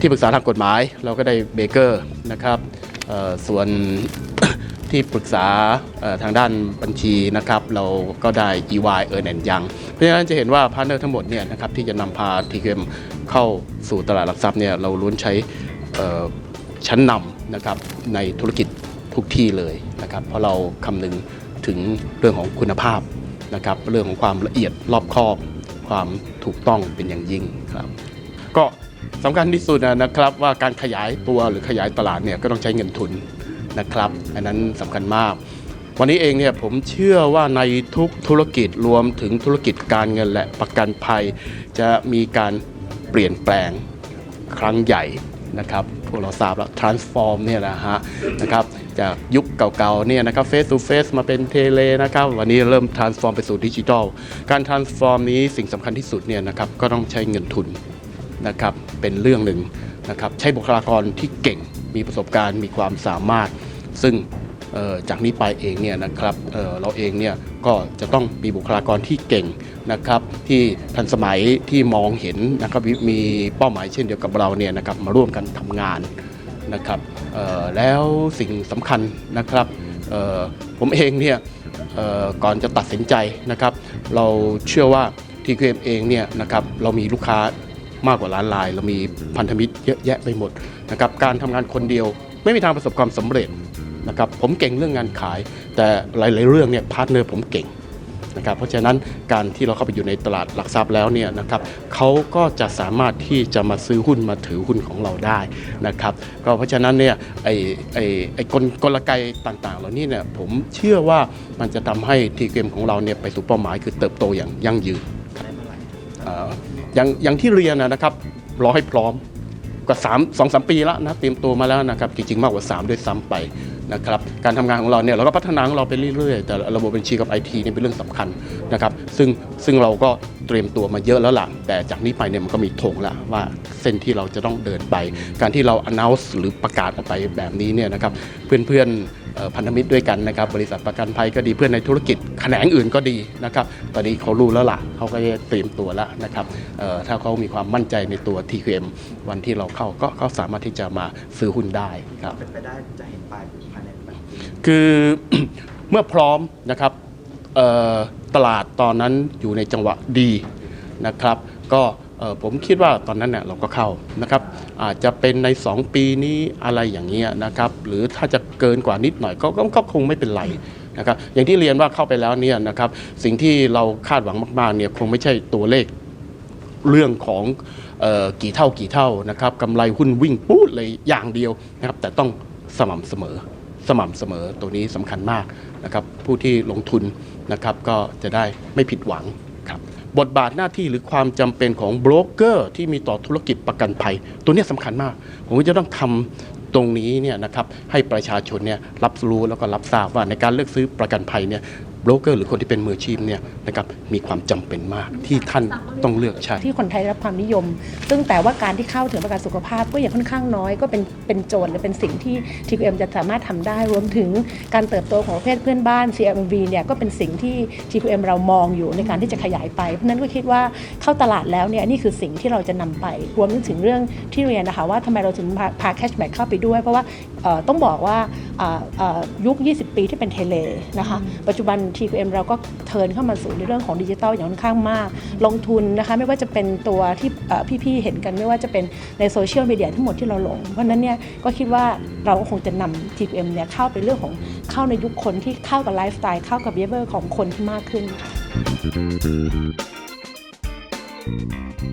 ที่ปรึกษาทางกฎหมายเราก็ได้เบเกอร์นะครับส่วนที่ปรึกษาทางด้านบัญชีนะครับเราก็ได้ EY เออร์แอนยังเพราะฉะนั้นจะเห็นว่าพาร์เนอร์ทั้งหมดเนี่ยนะครับที่จะนำพา TQM เข้าสู่ตลาดหลักทรัพย์เนี่ยเราล้วนใช้ชั้นนำนะครับในธุรกิจทุกที่เลยนะครับเพราะเราคำนึงถึงเรื่องของคุณภาพ นะครับเรื่องของความละเอียดรอบคอบ ความถูกต้องเป็นอย่างยิ่งครับ ก็สำคัญที่สุดนะครับว่าการขยายตัวหรือขยายตลาดเนี่ยก็ต้องใช้เงินทุนนะครับ อันนั้นสำคัญมาก วันนี้เองเนี่ยผมเชื่อว่าในทุกธุรกิจรวมถึงธุรกิจการเงินและประกันภัย จะมีการเปลี่ยนแปลงครั้งใหญ่นะครับพวกเราทราบแล้ว transform เนี่ยนะฮะนะครับ จากยุคเก่าๆเนี่ยนะครับ face to face มาเป็นเทเลนะครับวันนี้เริ่ม transform ไปสู่ดิจิทัลการ transform นี้สิ่งสำคัญที่สุดเนี่ยนะครับก็ต้องใช้เงินทุนนะครับเป็นเรื่องหนึ่งนะครับใช้บุคลากรที่เก่งมีประสบการณ์มีความสามารถ ซึ่งจากนี้ไปเองเนี่ยนะครับเเราเองเนี่ยก็จะต้องมีบุคลากรที่เก่งนะครับที่ทันสมัยที่มองเห็นนะครับมีเป้าหมายเช่นเดียวกับเราเนี่ยนะครับมาร่วมกันทำงาน นะครับแล้วสิ่งสำคัญนะครับผมเองเนี่ยก่อนจะตัดสินใจนะครับเราเชื่อว่า TQM เองเนี่ยนะครับเรามีลูกค้ามากกว่าล้านราย เรามีพันธมิตรเยอะแยะไปหมดนะครับการทำงานคนเดียวไม่มีทางประสบความสำเร็จนะครับผมเก่งเรื่องงานขาย แต่หลาย ๆ เรื่องเนี่ยพาร์ทเนอร์ผมเก่ง นะครับเพราะฉะนั้นการที่เราเข้าไปอยู่ในตลาดหลักทรัพย์แล้วเนี่ยนะครับเขาก็จะสามารถที่จะมาซื้อหุ้นมาถือหุ้นของเราได้นะครับก็เพราะฉะนั้นเนี่ยไอ้ไอ้ไอ้กลกลไกต่างๆ เหล่านี้เนี่ยผมเชื่อว่ามันจะทำให้ทีเกมของเราเนี่ยไปสู่เป้าหมายคือเติบโตอย่างยั่งยืนเอ่ออย่างอย่างที่เรียนนะนะครับรอให้พร้อม ก็สามสองสามปีแล้วนะเตรียมตัวมาแล้วนะครับจริงๆ มากกว่า 3 ด้วยซ้ำไปนะครับการทำงานของเราเนี่ยเราก็พัฒนาของเราไปเรื่อยๆ แต่ระบบบัญชีกับไอทีเนี่ยเป็นเรื่องสำคัญนะครับซึ่งซึ่งเราก็เตรียมตัวมาเยอะแล้วล่ะแต่จากนี้ไปเนี่ยมันก็มีธงละว่าเส้นที่เราจะต้องเดินไป การที่เรา announce หรือประกาศออกไปแบบนี้เนี่ยนะครับเพื่อนๆเอ่อ พันธมิตรด้วยกันนะครับ บริษัทประกันภัยก็ดีเพื่อนในธุรกิจแขนงอื่นก็ดีนะครับ ตอนนี้เขารู้แล้วล่ะเขาก็จะเตรียมตัวแล้วนะครับเอ่อถ้าเขามีความมั่นใจในตัว TQM วันที่เราเข้าก็เขาสามารถที่จะมาซื้อหุ้นได้ครับเป็นไปได้จะเห็นปลายภายในปีคือเมื่อพร้อมนะครับเอ่อตลาดตอนนั้นอยู่ในจังหวะดีนะครับ ก็เอ่อ ผมคิดว่าตอนนั้นเนี่ยเราก็เข้านะครับอาจจะเป็นใน 2 ปีนี้อะไรอย่างเงี้ยนะครับหรือถ้าจะเกินกว่านิดหน่อยก็ก็คงไม่เป็นไรนะครับอย่างที่เรียนว่าเข้าไปแล้วเนี่ยนะครับสิ่งที่เราคาดหวังมากๆเนี่ยคงไม่ใช่ตัวเลขเรื่องของออกี่เท่ากี่เท่านะครับกำไรหุ้นวิ่งปูดเลยอย่างเดียวนะครับแต่ต้องสม่ำเสมอสม่ำเสมอตัวนี้สำคัญมากนะครับผู้ที่ลงทุนนะครับก็จะได้ไม่ผิดหวัง บทบาทหน้าที่หรือความจำเป็นของโบรกเกอร์ที่มีต่อธุรกิจประกันภัย ตัวนี้ยสำคัญมาก ผมก็จะต้องทำตรงนี้เนี่ยนะครับให้ประชาชนเนี่ยรับรู้แล้วก็รับทราบว่าในการเลือกซื้อประกันภัยเนี่ย โบรกเกอร์หรือคนที่เป็นมืออาชีพเนี่ยนะครับมีความจำเป็นมากที่ท่านต้องเลือกใช้ ที่คนไทยได้รับความนิยม ซึ่งแต่ว่าการที่เข้าถึงประกันสุขภาพก็ยังค่อนข้างน้อย ก็เป็นเป็นโจทย์หรือเป็นสิ่งที่ TQM จะสามารถทำได้ รวมถึงการเติบโตของประเภทเพื่อนบ้าน CMV เนี่ยก็เป็นสิ่งที่ TQM เรามองอยู่ในการที่จะขยายไป เพราะฉะนั้นก็คิดว่าเข้าตลาดแล้วเนี่ยนี่คือสิ่งที่เราจะนำไป รวมถึงเรื่องที่เรียนนะคะว่าทำไมเราถึงพาพาแคชแบ็กเข้าไปด้วย เพราะว่าเอ่อต้องบอกว่ายุค 20 ปีที่เป็นเทเลนะคะปัจจุบัน TQM เราก็เทิร์นเข้ามาสู่ในเรื่องของดิจิทัลอย่างค่อนข้างมาก ลงทุนนะคะไม่ว่าจะเป็นตัวที่เอ่อพี่ๆเห็นกันไม่ว่าจะเป็นในโซเชียลมีเดียทั้งหมดที่เราลง เพราะฉะนั้นเนี่ยก็คิดว่าเราก็คงจะนำ TQM เนี่ยเข้าไปเรื่องของเข้าในยุคคนที่เข้ากับไลฟ์สไตล์เข้ากับ behavior ของคนที่มากขึ้นค่ะ